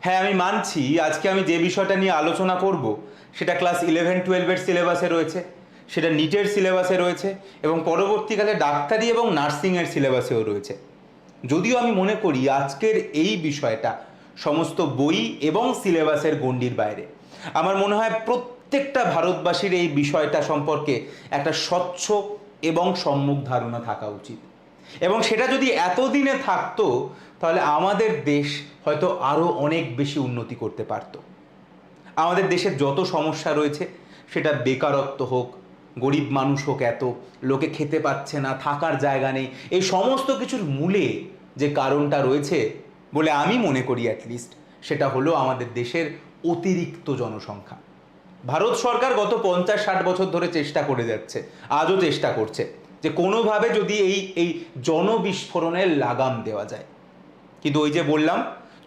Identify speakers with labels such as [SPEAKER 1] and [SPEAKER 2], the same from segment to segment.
[SPEAKER 1] হ্যাঁ আমি মানছি। আজকে আমি যে বিষয়টা নিয়ে আলোচনা করব, সেটা ক্লাস ইলেভেন টুয়েলভের সিলেবাসে রয়েছে, সেটা নিটের সিলেবাসে রয়েছে, এবং পরবর্তীকালে ডাক্তারি এবং নার্সিংয়ের সিলেবাসেও রয়েছে। যদিও আমি মনে করি আজকের এই বিষয়টা সমস্ত বই এবং সিলেবাসের গণ্ডির বাইরে। আমার মনে হয় প্রত্যেকটা ভারতবাসীর এই বিষয়টা সম্পর্কে একটা স্বচ্ছ এবং সম্মুখ ধারণা থাকা উচিত। এবং সেটা যদি এতদিনে থাকতো তাহলে আমাদের দেশ হয়তো আরও অনেক বেশি উন্নতি করতে পারতো। আমাদের দেশের যত সমস্যা রয়েছে, সেটা বেকারত্ব হোক, গরিব মানুষ হোক এত, লোকে খেতে পাচ্ছে না, থাকার জায়গা নেই, এই সমস্ত কিছুর মূলে যে কারণটা রয়েছে বলে আমি মনে করি অ্যাটলিস্ট সেটা হলো আমাদের দেশের অতিরিক্ত জনসংখ্যা। ভারত সরকার গত পঞ্চাশ ষাট বছর ধরে চেষ্টা করে যাচ্ছে, আজও চেষ্টা করছে যে কোনোভাবে যদি এই এই জনবিস্ফোরণের লাগাম দেওয়া যায়। কিন্তু ওই যে বললাম,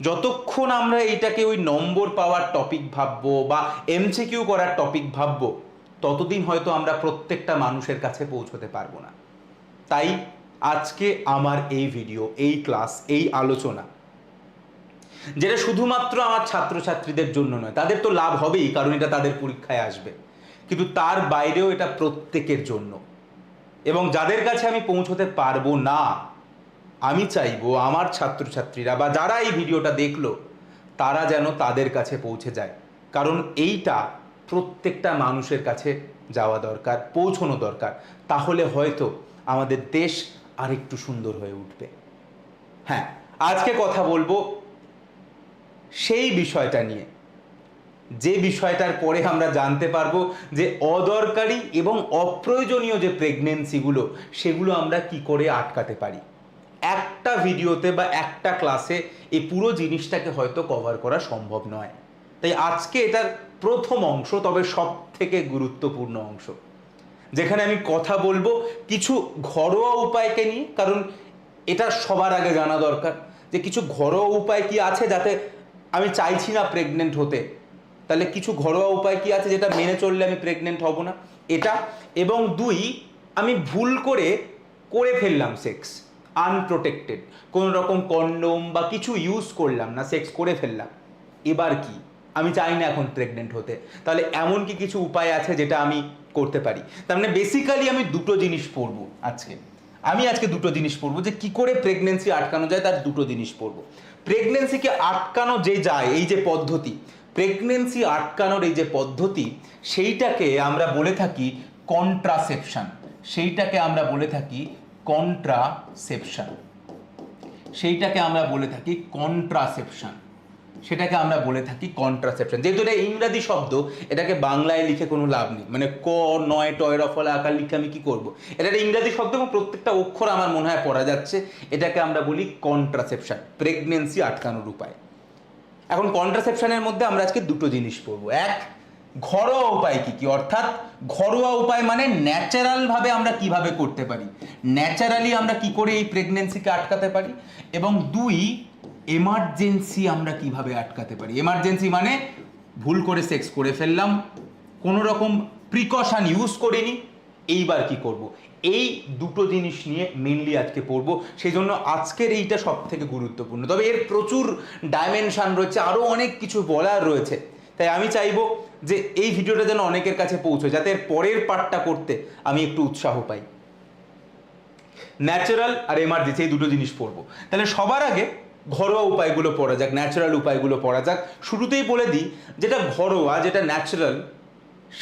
[SPEAKER 1] যতক্ষণ আমরা এইটাকে ওই নম্বর পাওয়ার টপিক ভাববো বা এমসিকিউ করার টপিক ভাববো, ততদিন হয়তো আমরা প্রত্যেকটা মানুষের কাছে পৌঁছতে পারব না। তাই আজকে আমার এই ভিডিও এই ক্লাস এই আলোচনা, যেটা শুধুমাত্র আমার ছাত্রছাত্রীদের জন্য নয়, তাদের তো লাভ হবেই, কারণ এটা তাদের পরীক্ষায় আসবে। কিন্তু তার বাইরেও এটা প্রত্যেকের জন্য। এবং যাদের কাছে আমি পৌঁছতে পারব না আমি চাইব আমার ছাত্রছাত্রীরা বা যারা এই ভিডিওটা দেখল, তারা যেন তাদের কাছে পৌঁছে যায়। কারণ এইটা প্রত্যেকটা মানুষের কাছে যাওয়া দরকার, পৌঁছানো দরকার। তাহলে হয়তো আমাদের দেশ আরেকটু সুন্দর হয়ে উঠবে। হ্যাঁ আজকে কথা বলব সেই বিষয়টা নিয়ে। যে বিষয়টার পরে আমরা জানতে পারব যে অদরকারি এবং অপ্রয়োজনীয় যে প্রেগনেন্সিগুলো সেগুলো আমরা কি করে আটকাতে পারি। একটা ভিডিওতে বা একটা ক্লাসে এই পুরো জিনিসটাকে হয়তো কভার করা সম্ভব নয়। তাই আজকে এটার প্রথম অংশ, তবে সব থেকে গুরুত্বপূর্ণ অংশ। যেখানে আমি কথা বলব কিছু ঘরোয়া উপায়কে নিয়ে, কারণ এটা সবার আগে জানা দরকার যে কিছু ঘরোয়া উপায় কি আছে যাতে আমি চাইছি না প্রেগনেন্ট হতে। তাহলে কিছু ঘরোয়া উপায় কি আছে যেটা মেনে চললে আমি প্রেগনেন্ট হব না? এটা এবং দুই, আমি ভুল করে করে ফেললাম সেক্স আনপ্রোটেক্টেড কোনো রকম কন্ডোম বা কিছু ইউজ করলাম না সেক্স করে ফেললাম। এবার কি? আমি চাই না এখন প্রেগনেন্ট হতে। তাহলে এমন কি কিছু উপায় আছে যেটা আমি করতে পারি? তার মানে বেসিক্যালি আমি দুটো জিনিস পড়ব আজকে। আমি আজকে দুটো জিনিস পড়ব যে কি করে প্রেগনেন্সি আটকানো যায় তার দুটো জিনিস পড়ব প্রেগনেন্সিকে আটকানো যে যায়, এই যে পদ্ধতি প্রেগনেন্সি আটকানোর এই যে পদ্ধতি, সেইটাকে আমরা বলে থাকি কন্ট্রাসেপশন সেইটাকে আমরা বলে থাকি কন্ট্রাসেপশন সেইটাকে আমরা বলে থাকি কন্ট্রাসেপশন সেটাকে আমরা বলে থাকি কন্ট্রাসেপশন যেহেতু এটা ইংরাজি শব্দ, এটাকে বাংলায় লিখে কোনো লাভ নেই। মানে ক, নয় টয় রফলা আকার লিখে আমি কি করব? এটা ইংরাজি শব্দ এবং প্রত্যেকটা অক্ষর আমার মনে হয় পড়া যাচ্ছে। এটাকে আমরা বলি কন্ট্রাসেপশন প্রেগনেন্সি আটকানোর উপায়। এখন কন্ট্রাসেপশনের মধ্যে আমরা আজকে দুটো জিনিস পড়ব। এক ঘরোয়া উপায় কি কি? অর্থাৎ ঘরোয়া উপায় মানে ন্যাচারাল ভাবে আমরা কীভাবে করতে পারি? ন্যাচারালি আমরা কি করে এই প্রেগনেন্সিকে আটকাতে পারি? এবং দুই এমার্জেন্সি আমরা কীভাবে আটকাতে পারি? এমার্জেন্সি মানে ভুল করে সেক্স করে ফেললাম, কোনো রকম প্রিকশন ইউজ করিনি, এইবার কি করব? এই দুটো জিনিস নিয়ে মেনলি আজকে পড়ব সেই জন্য আজকের এইটা সব থেকে গুরুত্বপূর্ণ। তবে এর প্রচুর ডাইমেনশান রয়েছে আরও অনেক কিছু বলার রয়েছে। তাই আমি চাইব যে এই ভিডিওটা যেন অনেকের কাছে পৌঁছয়, যাতে এর পরের পার্টটা করতে আমি একটু উৎসাহ পাই। ন্যাচারাল আর এমার্জেন্সি, এই দুটো জিনিস পড়ব। তাহলে সবার আগে ঘরোয়া উপায়গুলো পড়া যাক, ন্যাচারাল উপায়গুলো পড়া যাক। শুরুতেই বলে দিই, যেটা ঘরোয়া, যেটা ন্যাচারাল,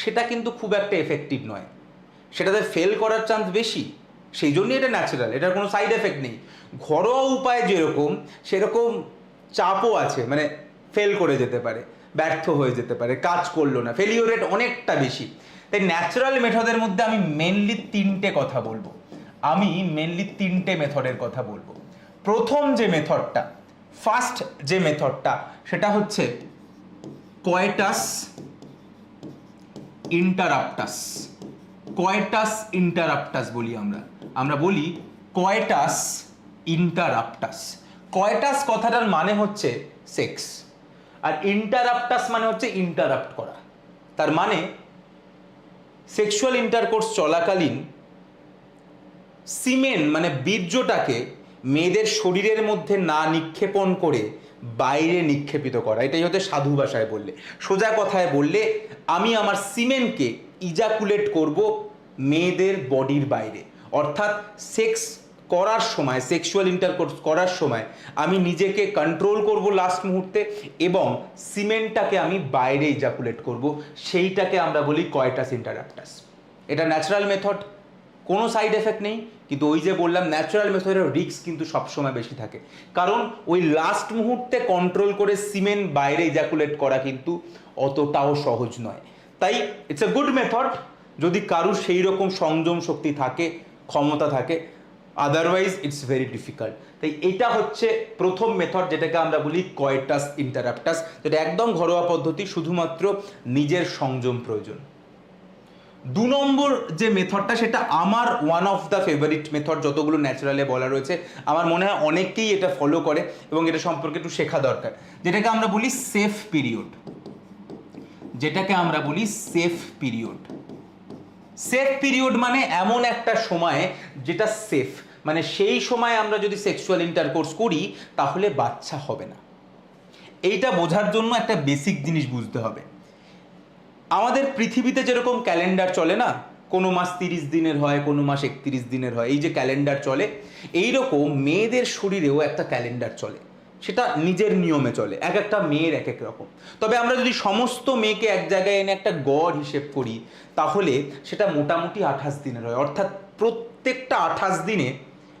[SPEAKER 1] সেটা কিন্তু খুব একটা এফেক্টিভ নয়। সেটাতে ফেল করার চান্স বেশি, সেই জন্যই এটা ন্যাচারাল, এটার কোনো সাইড এফেক্ট নেই। ঘরোয়া উপায় যেরকম, সেরকম চাপও আছে মানে ফেল করে যেতে পারে। ব্যর্থ হয়ে যেতে পারে, কাজ করল না ফেলিওর রেট অনেকটা বেশি। তাই ন্যাচারাল মেথডের মধ্যে আমি মেনলি তিনটে কথা বলব। আমি মেনলি তিনটে মেথডের কথা বলব। প্রথম যে মেথডটা ফার্স্ট যে মেথডটা সেটা হচ্ছে কয়টাস ইন্টারাপ্টাস কয়টাস ইন্টারাপ্টাস বলি আমরা। আমরা বলি কয়টাস ইন্টারাপ্টাস কয়টাস কথাটার মানে হচ্ছে সেক্স আর ইন্টারাপ্টাস মানে হচ্ছে ইন্টারাপ্ট করা। তার মানে সেক্সুয়াল ইন্টারকোর্স চলাকালীন সিমেন মানে বীর্যটাকে মেয়েদের শরীরের মধ্যে না নিক্ষেপণ করে বাইরে নিক্ষেপিত করা। এটাই হচ্ছে সাধু ভাষায় বললে। সোজা কথায় বললে, আমি আমার সিমেন্টকে ইজাকুলেট করব মেয়েদের বডির বাইরে। অর্থাৎ সেক্স করার সময় সেক্সুয়াল ইন্টারকোর্স করার সময় আমি নিজেকে কন্ট্রোল করব লাস্ট মুহূর্তে এবং সিমেন্টটাকে আমি বাইরে ইজাকুলেট করব। সেইটাকে আমরা বলি কয়টাস ইন্টারাপ্টাস এটা ন্যাচারাল মেথড কোনো সাইড এফেক্ট নেই, কিন্তু ওই যে বললাম ন্যাচারাল মেথডের রিস্ক কিন্তু সবসময় বেশি থাকে। কারণ ওই লাস্ট মুহূর্তে কন্ট্রোল করে সিমেন্ট বাইরে ইজাকুলেট করা কিন্তু অতটাও সহজ নয়। তাই ইটস এ গুড মেথড যদি কারুর সেই রকম সংযম শক্তি থাকে, ক্ষমতা থাকে আদারওয়াইজ ইটস ভেরি ডিফিকাল্ট তাই এটা হচ্ছে প্রথম মেথড যেটাকে আমরা বলি কয়টাস ইন্টারাপ্টাস যেটা একদম ঘরোয়া পদ্ধতি, শুধুমাত্র নিজের সংযম প্রয়োজন। দু নম্বর যে মেথডটা সেটা আমার one of the favourite method যতগুলো ন্যাচারালে বলা রয়েছে, আমার মনে হয় অনেকেই এটা ফলো করে এবং এটা সম্পর্কে একটু শেখা দরকার। যেটাকে আমরা বলি সেফ পিরিয়ড যেটাকে আমরা বলি সেফ পিরিয়ড সেফ পিরিয়ড মানে এমন একটা সময় যেটা সেফ মানে সেই সময় আমরা যদি সেক্সুয়াল ইন্টারকোর্স করি, তাহলে বাচ্চা হবে না। এইটা বোঝার জন্য একটা বেসিক জিনিস বুঝতে হবে। আমাদের পৃথিবীতে যেরকম ক্যালেন্ডার চলে না, কোনো মাস তিরিশ দিনের হয়, কোনো মাস একত্রিশ দিনের হয়, এই যে ক্যালেন্ডার চলে এই রকম মেয়েদের শরীরেও একটা ক্যালেন্ডার চলে। সেটা নিজের নিয়মে চলে, এক একটা মেয়ের এক এক রকম। তবে আমরা যদি সমস্ত মেয়েকে এক জায়গায় এনে একটা গড় হিসেব করি, তাহলে সেটা মোটামুটি আঠাশ দিনের হয়। অর্থাৎ প্রত্যেকটা আঠাশ দিনে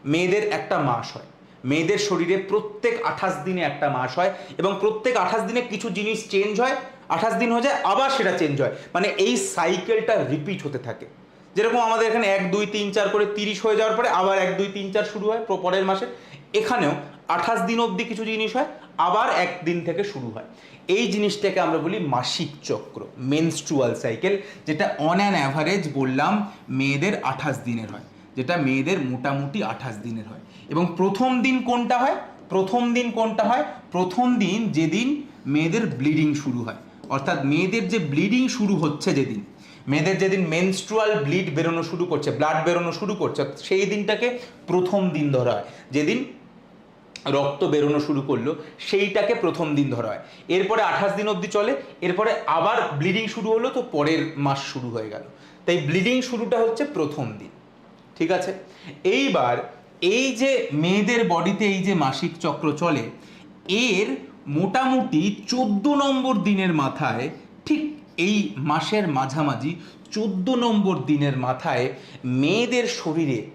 [SPEAKER 1] মেয়েদের একটা মাস হয়। মেয়েদের শরীরে প্রত্যেক আঠাশ দিনে একটা মাস হয় এবং প্রত্যেক আঠাশ দিনে কিছু জিনিস চেঞ্জ হয়, আঠাশ দিন হয়ে যায়, আবার সেটা চেঞ্জ হয়। মানে এই সাইকেলটা রিপিট হতে থাকে। যেরকম আমাদের এখানে এক, দুই, তিন, চার করে তিরিশ হয়ে যাওয়ার পরে আবার এক, দুই, তিন, চার শুরু হয় পরের মাসে। এখানেও আঠাশ দিন অবধি কিছু জিনিস হয়, আবার একদিন থেকে শুরু হয়। এই জিনিসটাকে আমরা বলি মাসিক চক্র মেনস্ট্রুয়াল সাইকেল যেটা অন অ্যান অ্যাভারেজ বললাম মেয়েদের আঠাশ দিনের হয়, যেটা মেয়েদের মোটামুটি আঠাশ দিনের হয়। এবং প্রথম দিন কোনটা হয়? প্রথম দিন কোনটা হয়? প্রথম দিন যেদিন মেয়েদের ব্লিডিং শুরু হয়। অর্থাৎ মেয়েদের যে ব্লিডিং শুরু হচ্ছে যেদিন, মেয়েদের যেদিন মেনস্ট্রুয়াল ব্লিড বেরোনো শুরু করছে ব্লাড বেরোনো শুরু করছে, সেই দিনটাকে প্রথম দিন ধরা হয়। যেদিন রক্ত বেরোনো শুরু করল, সেইটাকে প্রথম দিন ধরা হয়। এরপরে আঠাশ দিন অবধি চলে, এরপরে আবার ব্লিডিং শুরু হলো, তো পরের মাস শুরু হয়ে গেল। তাই ব্লিডিং শুরুটা হচ্ছে প্রথম দিন, ঠিক আছে? এইবার এই যে মেয়েদের বডিতে এই যে মাসিক চক্র চলে, এর মোটামুটি চোদ্দ নম্বর দিনের মাথায়, ঠিক এই মাসের মাঝামাঝি চোদ্দ নম্বর দিনের মাথায় মেয়েদের শরীরে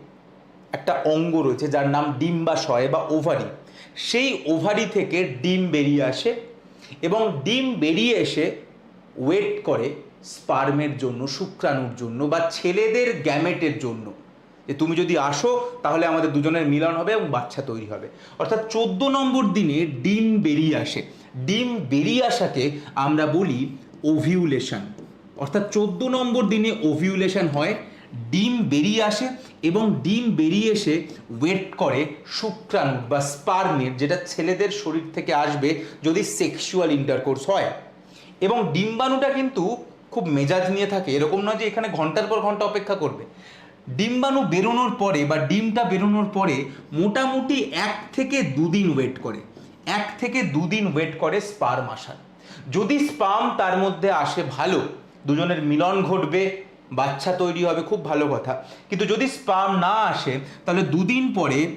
[SPEAKER 1] একটা অঙ্গ রয়েছে যার নাম ডিম্বাশয় বা ওভারি। সেই ওভারি থেকে ডিম বেরিয়ে আসে এবং ডিম বেরিয়ে এসে ওয়েট করে স্পার্মের জন্য, শুক্রাণুর জন্য বা ছেলেদের গ্যামেটের জন্য। যে তুমি যদি আসো, তাহলে আমাদের দুজনের মিলন হবে এবং বাচ্চা তৈরি হবে। অর্থাৎ চোদ্দ নম্বর দিনে ডিম বেরিয়ে আসে। ডিম বেরিয়ে আসাকে আমরা বলি ওভিউলেশন। অর্থাৎ চোদ্দ নম্বর দিনে ওভিউলেশন হয় ডিম বেরিয়ে আসে এবং ডিম বেরিয়ে এসে ওয়েট করে শুক্রাণু বা স্পার্মের যেটা ছেলেদের শরীর থেকে আসবে যদি সেক্সুয়াল ইন্টারকোর্স হয়। এবং ডিম্বাণুটা কিন্তু খুব মেজাজ নিয়ে থাকে। এরকম নয় যে এখানে ঘণ্টার পর ঘণ্টা অপেক্ষা করবে। ডিম্বাণু বেরোনোর পরে বা ডিমটা বেরোনোর পরে মোটামুটি এক থেকে দুদিন ওয়েট করে। এক থেকে দুদিন ওয়েট করে স্পার্ম আসার। যদি স্পাম তার মধ্যে আসে ভালো, দুজনের মিলন ঘটবে বাচ্চা তৈরি হবে, খুব ভালো কথা। কিন্তু যদি স্পাম না আসে, তাহলে দুদিন পরে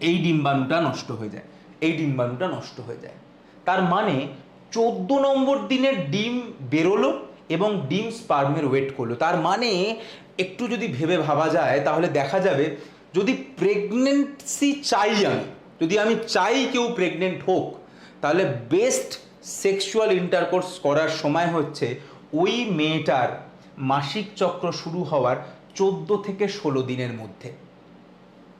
[SPEAKER 1] এই ডিম্বাণুটা নষ্ট হয়ে যায়। এই ডিম্বাণুটা নষ্ট হয়ে যায়। তার মানে চোদ্দ নম্বর দিনের ডিম বেরোলো এবং ডিম স্পার্মের ওয়েট করল। তার মানে একটু যদি ভেবে ভাবা যায়, তাহলে দেখা যাবে যদি প্রেগনেন্সি চাই আমি, যদি আমি চাই কেউ প্রেগনেন্ট হোক, তাহলে বেস্ট সেক্সুয়াল ইন্টারকোর্স করার সময় হচ্ছে ওই মেয়েটার মাসিক চক্র শুরু হওয়ার চোদ্দ থেকে ষোলো দিনের মধ্যে।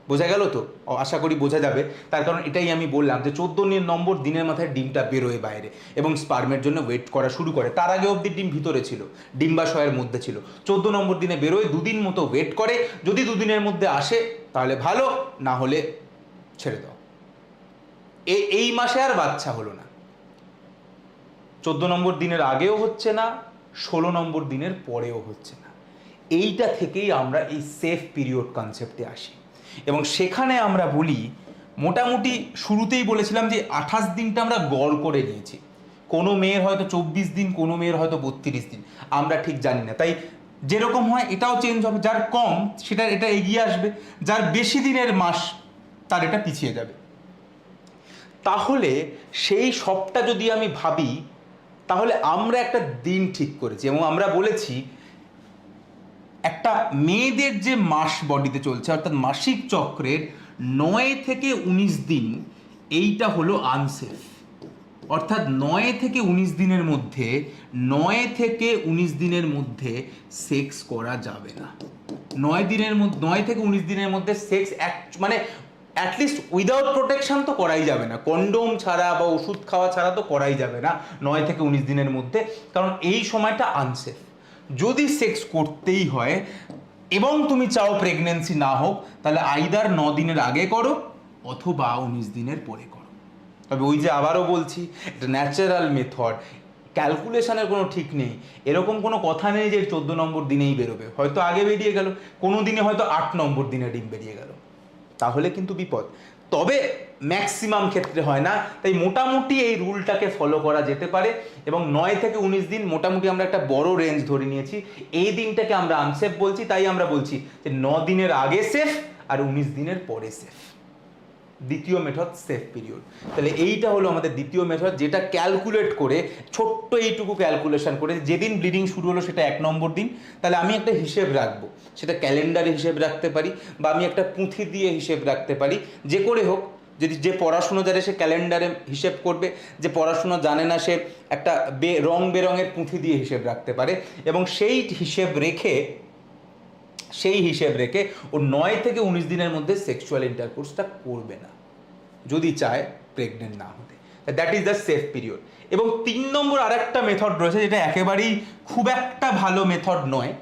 [SPEAKER 1] বোঝা গেল তো? আশা করি বোঝা যাবে। তার কারণ এটাই আমি বললাম যে চোদ্দ নম্বর দিনের মাথায় ডিমটা বেরোয় বাইরে এবং স্পার্মের জন্য ওয়েট করা শুরু করে। তার আগে অবধি ডিম ভিতরে ছিল, ডিম্বাশয়ের মধ্যে ছিল। চোদ্দ নম্বর দিনে বেরোয়, দুদিন মতো ওয়েট করে, যদি দুদিনের মধ্যে আসে তাহলে ভালো, না হলে ছেড়ে দাও। এই মাসে আর বাচ্চা হলো না। চোদ্দ নম্বর দিনের আগেও হচ্ছে না ষোলো নম্বর দিনের পরেও হচ্ছে না। এইটা থেকেই আমরা এই সেফ পিরিয়ড কনসেপ্টে আসি। এবং সেখানে আমরা বলি, মোটামুটি শুরুতেই বলেছিলাম যে আঠাশ দিনটা আমরা গড় করে নিয়েছি। কোনো মেয়ের হয়তো চব্বিশ দিন, কোনো মেয়ের হয়তো বত্রিশ দিন। আমরা ঠিক জানি না। তাই যেরকম হয় এটাও চেঞ্জ হবে। যার কম, সেটা, এটা এগিয়ে আসবে। যার বেশি দিনের মাস, তার এটা পিছিয়ে যাবে। তাহলে সেই সবটা যদি আমি ভাবি তাহলে আমরা একটা দিন ঠিক করেছি এবং আমরা বলেছি, একটা মেয়েদের যে মাস বডিতে চলছে, অর্থাৎ মাসিক চক্রের নয় থেকে উনিশ দিন, এইটা হলো আনসেফ অর্থাৎ নয় থেকে উনিশ দিনের মধ্যে, নয় থেকে উনিশ দিনের মধ্যে সেক্স করা যাবে না। নয় দিনের মধ্যে, নয় থেকে উনিশ দিনের মধ্যে সেক্স এক মানে অ্যাটলিস্ট উইদাউট প্রোটেকশন তো করাই যাবে না। কন্ডোম ছাড়া বা ওষুধ খাওয়া ছাড়া তো করাই যাবে না নয় থেকে উনিশ দিনের মধ্যে, কারণ এই সময়টা আনসেফ যদি সেক্স করতেই হয় এবং তুমি চাও প্রেগনেন্সি না হোক, তাহলে আইদার ন দিনের আগে করো অথবা উনিশ দিনের পরে করো। তবে ওই যে আবারও বলছি, এটা ন্যাচারাল মেথড ক্যালকুলেশনের কোনো ঠিক নেই। এরকম কোনো কথা নেই যে চোদ্দ নম্বর দিনেই বেরোবে। হয়তো আগে বেরিয়ে গেল, কোনো দিনে হয়তো আট নম্বর দিনে ডিম বেরিয়ে গেল। তাহলে কিন্তু বিপদ। তবে ম্যাক্সিমাম ক্ষেত্রে হয় না, তাই মোটামুটি এই রুলটাকে ফলো করা যেতে পারে এবং নয় থেকে উনিশ দিন মোটামুটি আমরা একটা বড় রেঞ্জ ধরে নিয়েছি। এই দিনটাকে আমরা আনসেফ বলছি, তাই আমরা বলছি যে ন দিনের আগে সেফ আর উনিশ দিনের পরে সেফ দ্বিতীয় মেথড সেফ পিরিয়ড তাহলে এইটা হলো আমাদের দ্বিতীয় মেথড যেটা ক্যালকুলেট করে, ছোট্ট এইটুকু ক্যালকুলেশন করে, যেদিন ব্লিডিং শুরু হলো সেটা এক নম্বর দিন। তাহলে আমি একটা হিসেব রাখব। সেটা ক্যালেন্ডারে হিসেব রাখতে পারি, বা আমি একটা পুঁথি দিয়ে হিসেব রাখতে পারি। যে করে হোক, যদি যে পড়াশুনো জানে সে ক্যালেন্ডারে হিসেব করবে, যে পড়াশুনো জানে না সে একটা বে, রং বেরঙের পুঁথি দিয়ে হিসেব রাখতে পারে। এবং সেই হিসেব রেখে সেই হিসেব রেখে ও নয় থেকে উনিশ দিনের মধ্যে সেক্সুয়াল ইন্টারকোর্সটা করবে না, যদি চায় প্রেগনেন্ট না হতে। That is the safe period এবং তিন নম্বর আরেকটা মেথড রয়েছে যেটা একেবারেই খুব একটা ভালো মেথড নয়,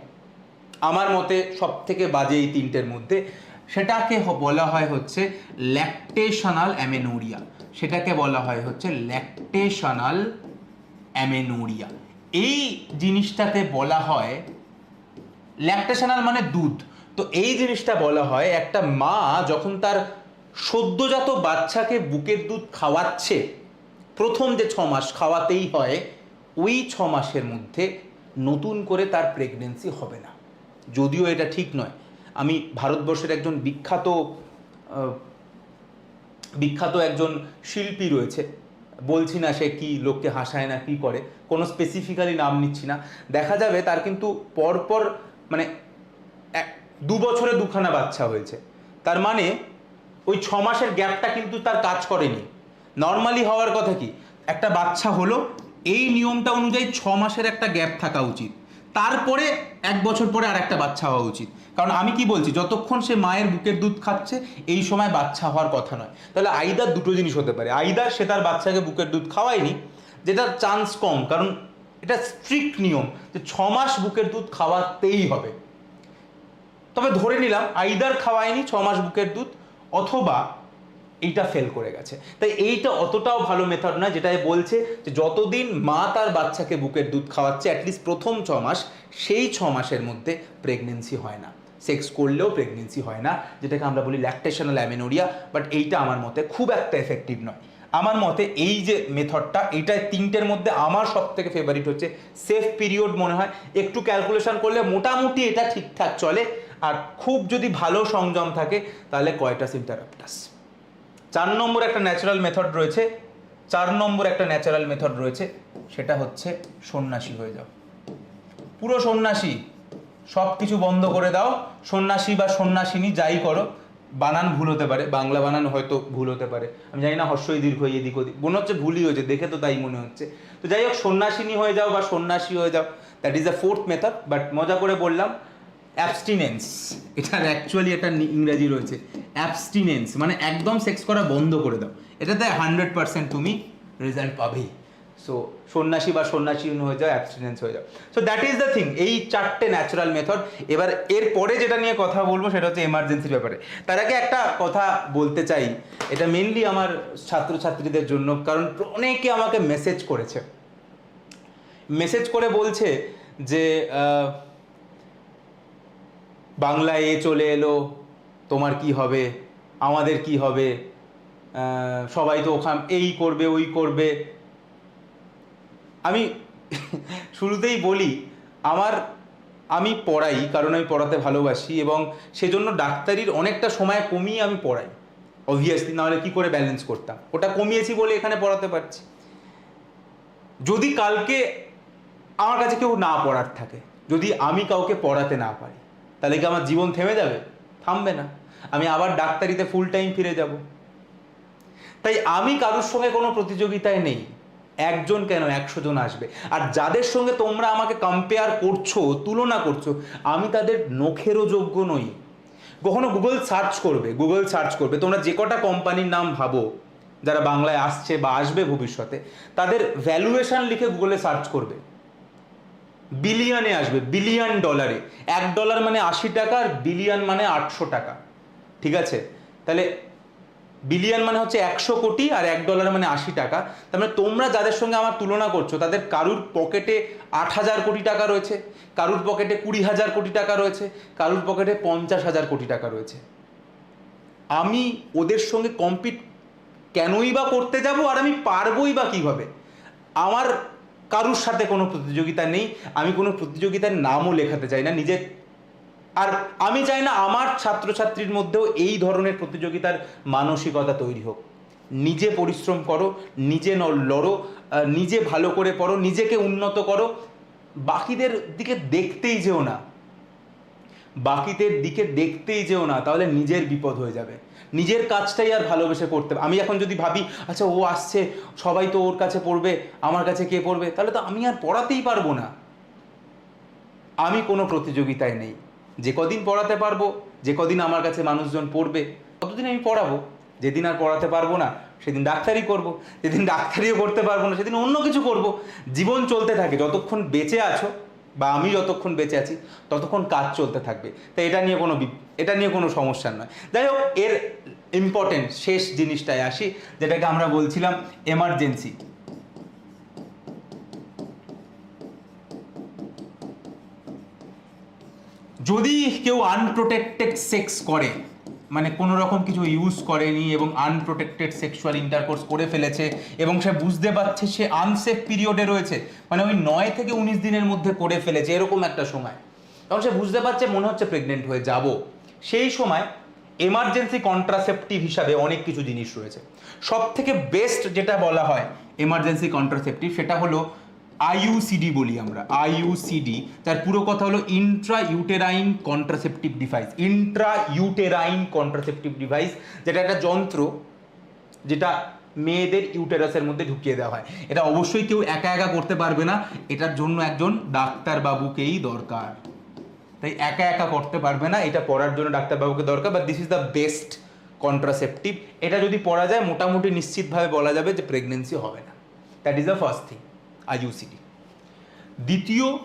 [SPEAKER 1] আমার মতে সব থেকে বাজে এই তিনটের মধ্যে। সেটাকে বলা হয় হচ্ছে ল্যাকটেশনাল অ্যামেনোরিয়া সেটাকে বলা হয় হচ্ছে ল্যাকটেশনাল অ্যামেনোরিয়া এই জিনিসটাতে বলা হয় ল্যাকটেশনাল মানে দুধ। তো এই জিনিসটা বলা হয় একটা মা যখন তার সদ্যজাত বাচ্চাকে বুকের দুধ খাওয়াচ্ছে, প্রথম যে ছ মাস খাওয়াতেই হয়, ওই ছ মাসের মধ্যে নতুন করে তার প্রেগনেন্সি হবে না। যদিও এটা ঠিক নয়। আমি ভারতবর্ষের একজন বিখ্যাত বিখ্যাত একজন শিল্পী রয়েছে। বলছি না সে কি লোককে হাসায় না কি করে। কোনো স্পেসিফিক্যালি নাম নিচ্ছি না। দেখা যাবে তার কিন্তু পরপর মানে দু বছরে দুখানা বাচ্চা হয়েছে। তার মানে ওই ছ মাসের গ্যাপটা কিন্তু তার কাজ করেনি। নর্মালি হওয়ার কথা কি? একটা বাচ্চা হলো, এই নিয়মটা অনুযায়ী ছ মাসের একটা গ্যাপ থাকা উচিত। তারপরে এক বছর পরে আর একটা বাচ্চা হওয়া উচিত। কারণ আমি কি বলছি, যতক্ষণ সে মায়ের বুকের দুধ খাচ্ছে, এই সময় বাচ্চা হওয়ার কথা নয়। তাহলে আইদার দুটো জিনিস হতে পারে। আইদার সে তার বাচ্চাকে বুকের দুধ খাওয়ায়নি, যেটার চান্স কম। কারণ এটা স্ট্রিক্ট নিয়ম যে ছ মাস বুকের দুধ খাওয়াতেই হবে। তবে ধরে নিলাম আইদার খাওয়ায়নি, ছ মাস বুকের দুধ, অথবা এইটা ফেল করে গেছে। তাই এইটা অতটাও ভালো মেথড নয় যেটা বলছে যে যতদিন মা তার বাচ্চাকে বুকের দুধ খাওয়াচ্ছে অ্যাটলিস্ট প্রথম ছ মাস, সেই ছ মাসের মধ্যে প্রেগনেন্সি হয় না। সেক্স করলেও প্রেগনেন্সি হয় না, যেটাকে আমরা বলি ল্যাকটেশনাল অ্যামেনোরিয়া বাট এইটা আমার মতে খুব একটা এফেক্টিভ নয়। আমার মতে এই যে মেথডটা এইটা তিনটের মধ্যে আমার সব থেকে ফেভারিট হচ্ছে। সেফ পিরিয়ড মনে হয়। একটু ক্যালকুলেশন করলে মোটামুটি এটা ঠিকঠাক চলে। আর খুব যদি ভালো সংযম থাকে, তাহলে কয়টাস ইন্টারাপ্টাস চার নম্বর একটা ন্যাচারাল মেথড রয়েছে। চার নম্বর একটা ন্যাচারাল মেথড রয়েছে। সেটা হচ্ছে সন্ন্যাসী হয়ে যাও। পুরো সন্ন্যাসী সব কিছু বন্ধ করে দাও। সন্ন্যাসী বা সন্ন্যাসিনী যাই করো বানান ভুল হতে পারে, বাংলা বানান হয়তো ভুল হতে পারে। আমি জানি না হর্ষই দীর্ঘ এদিক ওদিক। মনে হচ্ছে ভুলই হয়েছে, দেখে তো তাই মনে হচ্ছে। তো যাই হোক, সন্ন্যাসিনী হয়ে যাও বা সন্ন্যাসী হয়ে যাও that is the fourth method but মজা করে বললাম অ্যাবস্টিনেন্স এটার অ্যাকচুয়ালি একটা ইংরাজি রয়েছে অ্যাবস্টিনেন্স মানে একদম সেক্স করা বন্ধ করে দাও। এটাতে হান্ড্রেড পার্সেন্ট তুমি রেজাল্ট পাবেই। সো সন্ন্যাসী বা সন্ন্যাসী হয়ে যাও অ্যাবস্টিনেন্স হয়ে যাও। So that is the thing এই চারটে ন্যাচারাল মেথড এবার এর পরে যেটা নিয়ে কথা বলব, সেটা হচ্ছে এমার্জেন্সির ব্যাপারে। তার আগে একটা কথা বলতে চাই। এটা মেনলি আমার ছাত্রছাত্রীদের জন্য, কারণ অনেকে আমাকে মেসেজ করেছে। মেসেজ করে বলছে যে বাংলায় এ চলে এলো, তোমার কি হবে? আমাদের কি হবে? সবাই তো ওখান, এই করবে, ওই করবে। আমি শুরুতেই বলি, আমার, আমি পড়াই, কারণ আমি পড়াতে ভালোবাসি এবং সেজন্য ডাক্তারির অনেকটা সময় কমিয়ে আমি পড়াই। অবভিয়াসলি নাহলে কী করে ব্যালেন্স করতাম? ওটা কমিয়েছি বলে এখানে পড়াতে পারছি। যদি কালকে আমার কাছে কেউ না পড়ার থাকে, যদি আমি কাউকে পড়াতে না পারি, তাহলে কি আমার জীবন থেমে যাবে? থামবে না। আমি আবার ডাক্তারিতে ফুল টাইম ফিরে যাব। তাই আমি কারোর সঙ্গে কোনো প্রতিযোগিতায় নেই। একজন কেন একশো জন আসবে? আর যাদের সঙ্গে তোমরা আমাকে কম্পেয়ার করছ, তুলনা করছ, আমি তাদের নখেরও যোগ্য নই। কখনো গুগল সার্চ করবে গুগল সার্চ করবে। তোমরা যে কটা কোম্পানির নাম ভাবো, যারা বাংলায় আসছে বা আসবে ভবিষ্যতে, তাদের ভ্যালুয়েশন লিখে গুগলে সার্চ করবে। বিলিয়নে আসবে বিলিয়ন ডলারে এক ডলার মানে আশি টাকা, আর বিলিয়ন মানে আটশো টাকা। ঠিক আছে? তাহলে বিলিয়ন মানে হচ্ছে একশো কোটি আর এক ডলার মানে আশি টাকা। তার মানে তোমরা যাদের সঙ্গে আমার তুলনা করছ, তাদের কারুর পকেটে আট হাজার কোটি টাকা রয়েছে, কারুর পকেটে কুড়ি হাজার কোটি টাকা রয়েছে, কারুর পকেটে পঞ্চাশ হাজার কোটি টাকা রয়েছে। আমি ওদের সঙ্গে কম্পিট কেনই বা করতে যাব আর আমি পারবই বা কীভাবে? আমার কারুর সাথে কোনো প্রতিযোগিতা নেই, আমি কোনো প্রতিযোগিতার নামও লেখাতে চাই না, নিজের আর আমি চাই না আমার ছাত্রছাত্রীর মধ্যেও এই ধরনের প্রতিযোগিতার মানসিকতা তৈরি হোক। নিজে পরিশ্রম করো, নিজে লড়ো নিজে ভালো করে পড়ো, নিজেকে উন্নত করো। বাকিদের দিকে দেখতেই যেও না। বাকিদের দিকে দেখতেই যেও না, তাহলে নিজের বিপদ হয়ে যাবে। নিজের কাজটাই আর ভালোবেসে করতে। আমি এখন যদি ভাবি আচ্ছা ও আসছে, সবাই তো ওর কাছে পড়বে, আমার কাছে কে পড়বে? তাহলে তো আমি আর পড়াতেই পারব না। আমি কোনো প্রতিযোগিতায় নেই। যে কদিন পড়াতে পারব, যে কদিন আমার কাছে মানুষজন পড়বে, ততদিন আমি পড়াবো। যেদিন আর পড়াতে পারব না, সেদিন ডাক্তারি করব, যেদিন ডাক্তারিও করতে পারব না, সেদিন অন্য কিছু করব। জীবন চলতে থাকে, যতক্ষণ বেঁচে আছো, বা আমি যতক্ষণ বেঁচে আছি, ততক্ষণ কাজ চলতে থাকবে। তাই এটা নিয়ে কোনো এটা নিয়ে কোনো সমস্যা নয়। যাই হোক, এর ইম্পর্টেন্ট শেষ জিনিসটায় আসি, যেটাকে আমরা বলছিলাম এমার্জেন্সি যদি কেউ আনপ্রোটেক্টেড সেক্স করে মানে কোনো রকম কিছু ইউজ করেনি এবং আনপ্রোটেক্টেড সেক্সুয়াল ইন্টারকোর্স করে ফেলেছে এবং সে বুঝতে পারছে সে আনসেফ পিরিয়ডে রয়েছে মানে ওই নয় থেকে উনিশ দিনের মধ্যে করে ফেলেছে এরকম একটা সময়। তখন সে বুঝতে পারছে মনে হচ্ছে প্রেগনেন্ট হয়ে যাব। সেই সময় এমার্জেন্সি কন্ট্রাসেপটিভ হিসাবে অনেক কিছু জিনিস রয়েছে। সব থেকে বেস্ট যেটা বলা হয় এমার্জেন্সি কন্ট্রাসেপটিভ সেটা হলো আইইউসিডি বলি আমরা আইইউসিডি তার পুরো কথা হলো intra uterine contraceptive device intra uterine contraceptive device যেটা একটা যন্ত্র যেটা মেয়েদের ইউটেরাসের মধ্যে ঢুকিয়ে দেওয়া হয়। এটা অবশ্যই কেউ একা একা করতে পারবে না, এটার জন্য একজন ডাক্তার বাবুকেই দরকার। তাই একা একা করতে পারবে না, এটা পড়ার জন্য ডাক্তারবাবুকে দরকার but this is the best contraceptive এটা যদি পড়া যায়, মোটামুটি নিশ্চিতভাবে বলা যাবে যে প্রেগনেন্সি হবে না। That is the first thing IUCD. দ্বিতীয়,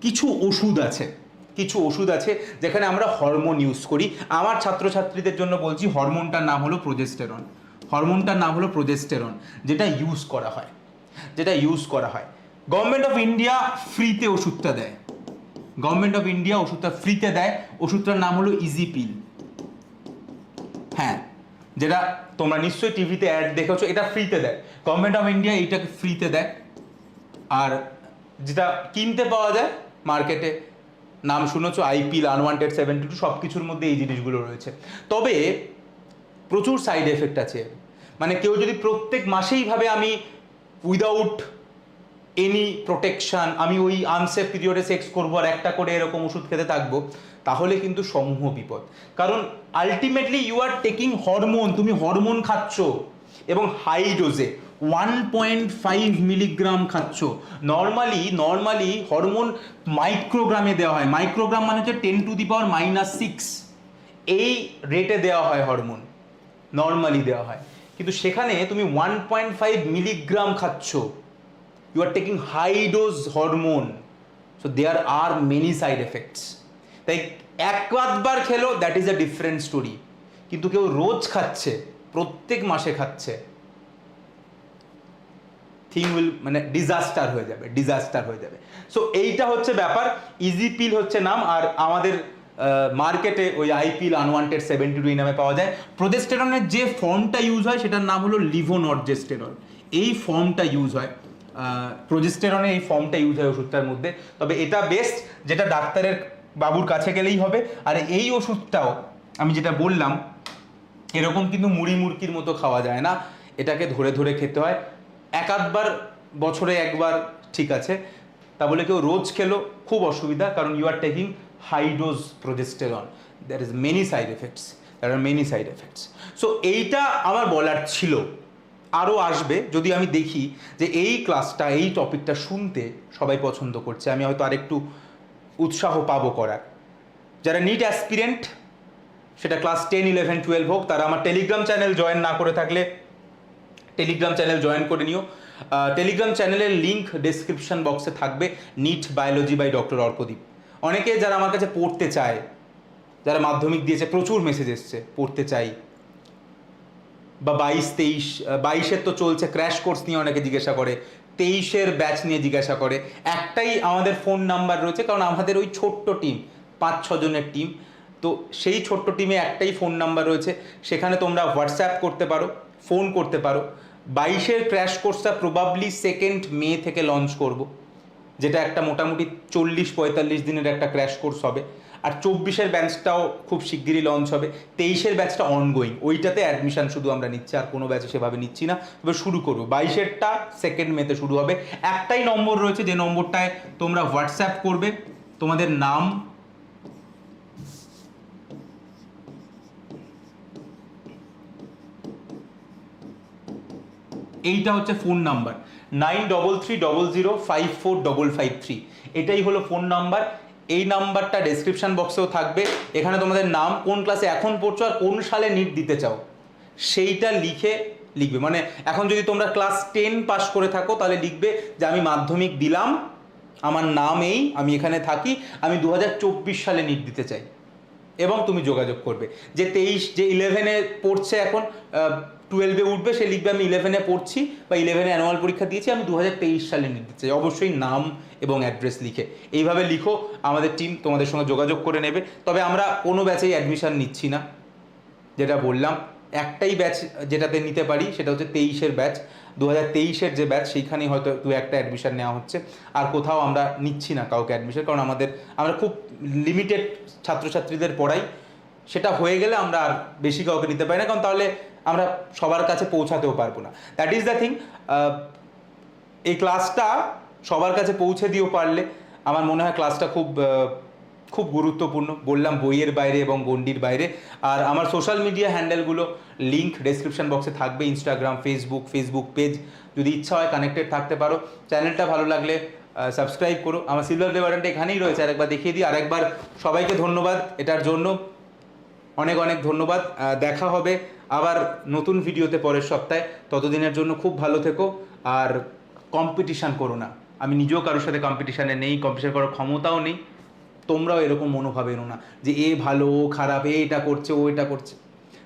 [SPEAKER 1] কিছু ওষুধ আছে। কিছু ওষুধ আছে যেখানে আমরা হরমোন ইউজ করি। আমার ছাত্রছাত্রীদের জন্য বলছি হরমোনটার নাম হলো প্রোজেস্টেরন। হরমোনটার নাম হলো প্রোজেস্টেরন, যেটা ইউজ করা হয়। যেটা ইউজ করা হয়। গভর্নমেন্ট অফ ইন্ডিয়া ফ্রিতে ওষুধটা দেয়। গভর্নমেন্ট অফ ইন্ডিয়া ওষুধটা ফ্রিতে দেয়। ওষুধটার নাম হলো ইজি পিল হ্যাঁ যেটা তোমরা নিশ্চয়ই টিভিতে অ্যাড দেখেছ, এটা ফ্রিতে দেয়। গভর্নমেন্ট অফ ইন্ডিয়া এইটাকে ফ্রিতে দেয়। আর যেটা কিনতে পাওয়া যায়, মার্কেটে, নাম শুনেছো আইপিল আনওয়ান্টেড সেভেন্টি টু সব কিছুর মধ্যে এই জিনিসগুলো রয়েছে। তবে প্রচুর সাইড এফেক্ট আছে। মানে কেউ যদি প্রত্যেক মাসেই ভাবে আমি উইদাউট এনি প্রোটেকশন আমি ওই আনসেফ পিরিয়ডে সেক্স করব আর একটা করে এরকম ওষুধ খেতে থাকব, তাহলে কিন্তু সমূহ বিপদ। কারণ ultimately you are taking hormone তুমি হরমোন খাচ্ছ এবং হাই ডোজে ওয়ান পয়েন্ট ফাইভ মিলিগ্রাম খাচ্ছ। নর্মালি নর্মালি হরমোন মাইক্রোগ্রামে দেওয়া হয়। মাইক্রোগ্রাম মানে হচ্ছে ten to the power minus six এই রেটে দেওয়া হয় হরমোন নর্মালি দেওয়া হয়। কিন্তু সেখানে তুমি ওয়ান পয়েন্ট ফাইভ মিলিগ্রাম খাচ্ছ। You are taking high dose hormone so, there are many side effects তাই একবার খেলো that is a different story কিন্তু কেউ রোজ খাচ্ছে, প্রত্যেক মাসে খাচ্ছে। থিং উইল মানে ডিজাস্টার হয়ে যাবে ডিজাস্টার হয়ে যাবে। সো এইটা হচ্ছে ব্যাপার। ইজি পিল হচ্ছে নাম, আর আমাদের মার্কেটে ওই আইপিএল আনওয়ান্টেড সেভেন্টি টু নামে পাওয়া যায়। প্রোজেস্টেরনের যে ফর্মটা ইউজ হয়, সেটার নাম হলো লিভোনর্জেস্টেরন এই ফর্মটা ইউজ হয়। প্রোজেস্টেরনের এই ফর্মটা ইউজ হয় ওষুধটার মধ্যে। তবে এটা বেস্ট যেটা ডাক্তারের বাবুর কাছে গেলেই হবে। আর এই ওষুধটাও, আমি যেটা বললাম, এরকম কিন্তু মুড়ি মুরকির মতো খাওয়া যায় না। এটাকে ধরে ধরে খেতে হয়। এক আধবার বছরে একবার ঠিক আছে। তা বলে কেউ রোজ খেলো, খুব অসুবিধা, কারণ you are taking high dose progesterone there is many side effects there are many side effects so এইটা আমার বলার ছিল। আরও আসবে, যদি আমি দেখি যে এই ক্লাসটা এই টপিকটা শুনতে সবাই পছন্দ করছে, আমি হয়তো আরেকটু উৎসাহ পাবো করার। যারা নিট অ্যাসপিরেন্ট সেটা ক্লাস টেন ইলেভেন টুয়েলভ হোক, তারা আমার টেলিগ্রাম চ্যানেল জয়েন না করে থাকলে টেলিগ্রাম চ্যানেল জয়েন করে নিও। টেলিগ্রাম চ্যানেলের লিঙ্ক ডেসক্রিপশন বক্সে থাকবে। NEET biology by doctor Arkadeep. অনেকে যারা আমার কাছে পড়তে চায়, যারা মাধ্যমিক দিয়েছে, প্রচুর মেসেজ এসছে পড়তে চাই। বা বাইশ, তেইশ বাইশের তো চলছে ক্র্যাশ কোর্স নিয়ে অনেকে জিজ্ঞাসা করে, তেইশের ব্যাচ নিয়ে জিজ্ঞাসা করে। একটাই আমাদের ফোন নাম্বার রয়েছে, কারণ আমাদের ওই ছোট্ট টিম পাঁচ ছজনের টিম তো সেই ছোট্ট টিমে একটাই ফোন নাম্বার রয়েছে। সেখানে তোমরা হোয়াটসঅ্যাপ করতে পারো ফোন করতে পারো। বাইশের ক্র্যাশ কোর্সটা প্রবাবলি সেকেন্ড মে থেকে লঞ্চ করব, যেটা একটা মোটামুটি চল্লিশ পঁয়তাল্লিশ দিনের একটা ক্র্যাশ কোর্স হবে। আর চব্বিশের ব্যাচটাও খুব শিগগিরই লঞ্চ হবে। তেইশের ব্যাচটা অনগোয়িং ওইটাতে অ্যাডমিশান শুধু আমরা নিচ্ছি, আর কোনো ব্যাচে সেভাবে নিচ্ছি না। তবে শুরু করব, বাইশেরটা সেকেন্ড মেতে শুরু হবে। একটাই নম্বর রয়েছে, যে নম্বরটায় তোমরা হোয়াটসঅ্যাপ করবে, তোমাদের নাম এইটা হচ্ছে phone number nine double three double zero five four double five three এটাই হলো ফোন নাম্বার এই নাম্বারটা ডেসক্রিপশন বক্সেও থাকবে। এখানে তোমাদের নাম, কোন ক্লাসে এখন পড়ছো আর কোন সালে নিট দিতে চাও। সেইটা লিখে লিখবে। মানে এখন যদি তোমরা ক্লাস টেন পাস করে থাকো, তাহলে লিখবে যে আমি মাধ্যমিক দিলাম, আমার নাম এই, আমি এখানে থাকি, আমি দু হাজার চব্বিশ সালে নিট দিতে চাই। এবং তুমি যোগাযোগ করবে। যে তেইশ, যে ইলেভেনে পড়ছে এখন টুয়েলভে উঠবে, সে লিখবে, আমি ইলেভেনে পড়ছি বা ইলেভেনে অ্যানুয়াল পরীক্ষা দিয়েছি, আমি দু হাজার তেইশ সালে নিতে চাই। অবশ্যই নাম এবং অ্যাড্রেস লিখে। এইভাবে লিখো, আমাদের টিম তোমাদের সঙ্গে যোগাযোগ করে নেবে। তবে আমরা কোনো ব্যাচেই অ্যাডমিশান নিচ্ছি না। যেটা বললাম, একটাই ব্যাচ যেটাতে নিতে পারি, সেটা হচ্ছে তেইশের ব্যাচ দু হাজার তেইশের যে ব্যাচ সেইখানেই হয়তো দু একটা অ্যাডমিশন নেওয়া হচ্ছে। আর কোথাও আমরা নিচ্ছি না কাউকে অ্যাডমিশন কারণ আমাদের, আমরা খুব লিমিটেড ছাত্রছাত্রীদের পড়াই। সেটা হয়ে গেলে আমরা আর বেশি কাউকে নিতে পারি না, কারণ তাহলে আমরা সবার কাছে পৌঁছাতেও পারব না। দ্যাট ইজ দ্য থিং এই ক্লাসটা সবার কাছে পৌঁছে দিও পারলে, আমার মনে হয় ক্লাসটা খুব খুব গুরুত্বপূর্ণ। বললাম বইয়ের বাইরে এবং গণ্ডির বাইরে। আর আমার সোশ্যাল মিডিয়া হ্যান্ডেলগুলো লিঙ্ক ডেসক্রিপশন বক্সে থাকবে। ইনস্টাগ্রাম ফেসবুক ফেসবুক পেজ যদি ইচ্ছা হয় কানেক্টেড থাকতে পারো। চ্যানেলটা ভালো লাগলে সাবস্ক্রাইব করো। আমার সিলভার প্লে এখানেই রয়েছে। আরেকবার দেখিয়ে দিই। আরেকবার সবাইকে ধন্যবাদ এটার জন্য। অনেক অনেক ধন্যবাদ। দেখা হবে আবার নতুন ভিডিওতে পরের সপ্তাহে। ততদিনের জন্য খুব ভালো থেকো। আর কম্পিটিশান করো না। আমি নিজেও কারোর সাথে কম্পিটিশানে নেই কম্পিটিশান করার ক্ষমতাও নেই। তোমরাও এরকম মনোভাব এনো না যে এ ভালো, ও খারাপ, এ এটা করছে, ও এটা করছে।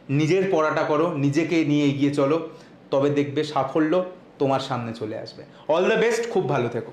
[SPEAKER 1] নিজের পড়াটা করো, নিজেকে নিয়ে এগিয়ে চলো, তবে দেখবে সাফল্য তোমার সামনে চলে আসবে। অল দ্য বেস্ট খুব ভালো থেকো।